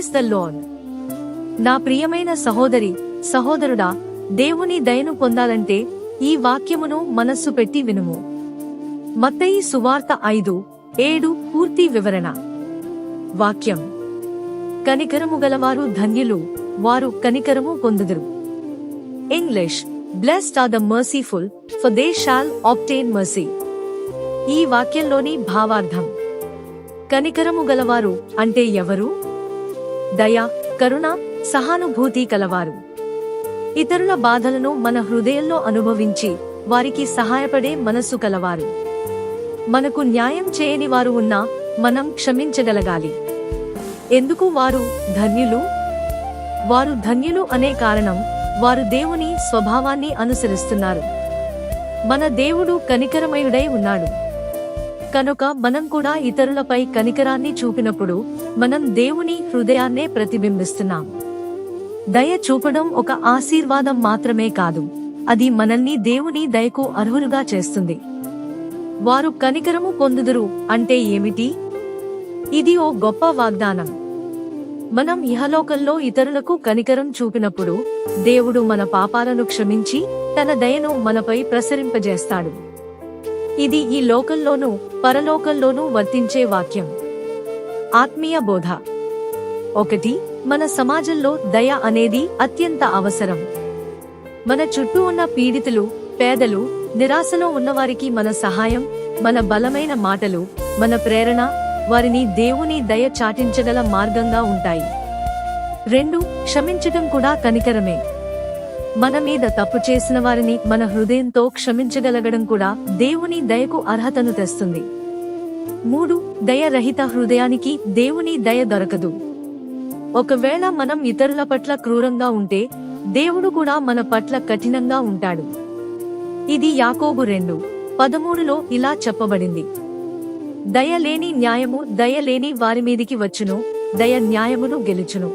Praise the loan నా ప్రియమైన సహోదరి సహోదరుడా దేవుని దయను పొందాలంటే ఈ వాక్యమును మనస్సు పెట్టి వినుము. మత్తయి సువార్త ఐదు ఏడు పూర్తి వివరణ. వాక్యం. కనికరము గలవారు ధన్యులు వారు కనికరము పొందుదురు. English blessed are the merciful for they shall obtain mercy ఈ వాక్యంలోని భావార్థం. కనికరము గలవారు అంటే ఎవరు? దయ కరుణ సహానుభూతి కలవారు. ఇతరుల బాధలను మన హృదయంలో అనుభవించి వారికి సహాయపడే మనస్సు కలవారు. మనకు న్యాయం చేయని వారు ఉన్నా మనం క్షమించగలగాలి. ఎందుకు వారు ధన్యులు? వారు ధన్యులు అనే కారణం వారు దేవుని స్వభావాన్ని అనుసరిస్తున్నారు. మన దేవుడు కనికరమయుడై ఉన్నాడు. కనుక మనం కూడా ఇతరులపై కనికరాన్ని చూపినప్పుడు మనం దేవుని హృదయాన్నే ప్రతిబింబిస్తున్నాం. దయ చూపడం ఒక ఆశీర్వాదం మాత్రమే కాదు. అది మనల్ని దేవుని దయకు అర్హులుగా చేస్తుంది. వారు కనికరము పొందుదురు అంటే ఏమిటి? ఇది ఓ గొప్ప వాగ్దానం. మనం ఇహలోకంలో ఇతరులకు కనికరం చూపినప్పుడు దేవుడు మన పాపాలను క్షమించి తన దయను మనపై ప్రసరింపజేస్తాడు. ఇది ఈ లోకంలోనూ పరలోకంలోనూ వర్తించే వాక్యం. ఆత్మీయ బోధ. ఒకటి మన సమాజంలో దయ అనేది అత్యంత అవసరం. మన చుట్టూ ఉన్న పీడితులు పేదలు నిరాశలో ఉన్నవారికి మన సహాయం మన బలమైన మాటలు మన ప్రేరణ వారిని దేవుని దయ చాటించగల మార్గంగా ఉంటాయి. రెండు క్షమించటం కూడా కనికరమే. మన మీద తప్పు చేసిన వారిని మన హృదయంతో క్షమించగలగడం కూడా దేవుని దయకు అర్హతను తెస్తుంది. మూడు దయరహిత హృదయానికి దేవుని దయ దొరకదు. ఒకవేళ మనం ఇతరుల పట్ల క్రూరంగా ఉంటే దేవుడు కూడా మన పట్ల కఠినంగా ఉంటాడు. ఇది యాకోబు రెండు పదమూడులో ఇలా చెప్పబడింది. దయలేని న్యాయము దయ లేని వారి మీదికి వచ్చును దయ న్యాయమును గెలుచును.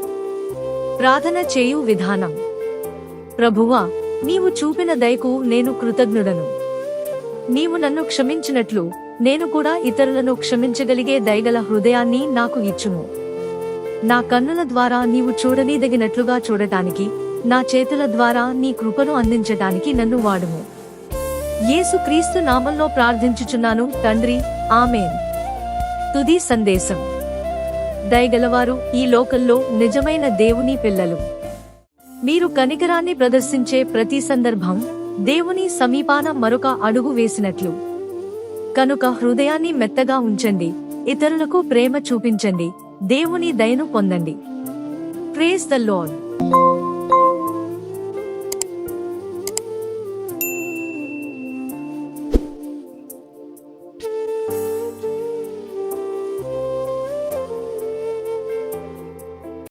ప్రార్థన చేయు విధానం. ప్రభువా నీవు చూపిన దయకు నేను కృతజ్ఞుడను. నీవు నన్ను క్షమించినట్లు నేను కూడా ఇతరులను క్షమించగలిగే దయగల హృదయాన్ని నాకు ఇచ్చుము. నా కన్నుల ద్వారా నీవు చూడనీదగినట్లుగా చూడటానికి నా చేతుల ద్వారా నీ కృపను అందించటానికి నన్ను వాడుము. యేసు క్రీస్తు నామంలో ప్రార్థించుచున్నాను తండ్రి ఆమెన్. తుది సందేశం. దయగలవారు ఈ లోకల్లో నిజమైన దేవుని పిల్లలు. మీరు కనికరాన్ని ప్రదర్శించే ప్రతి సందర్భం దేవుని సమీపాన మరొక అడుగు వేసినట్లు. కనుక హృదయాన్ని మెత్తగా ఉంచండి ఇతరులకు ప్రేమ చూపించండి దేవుని దయను పొందండి. Praise the lord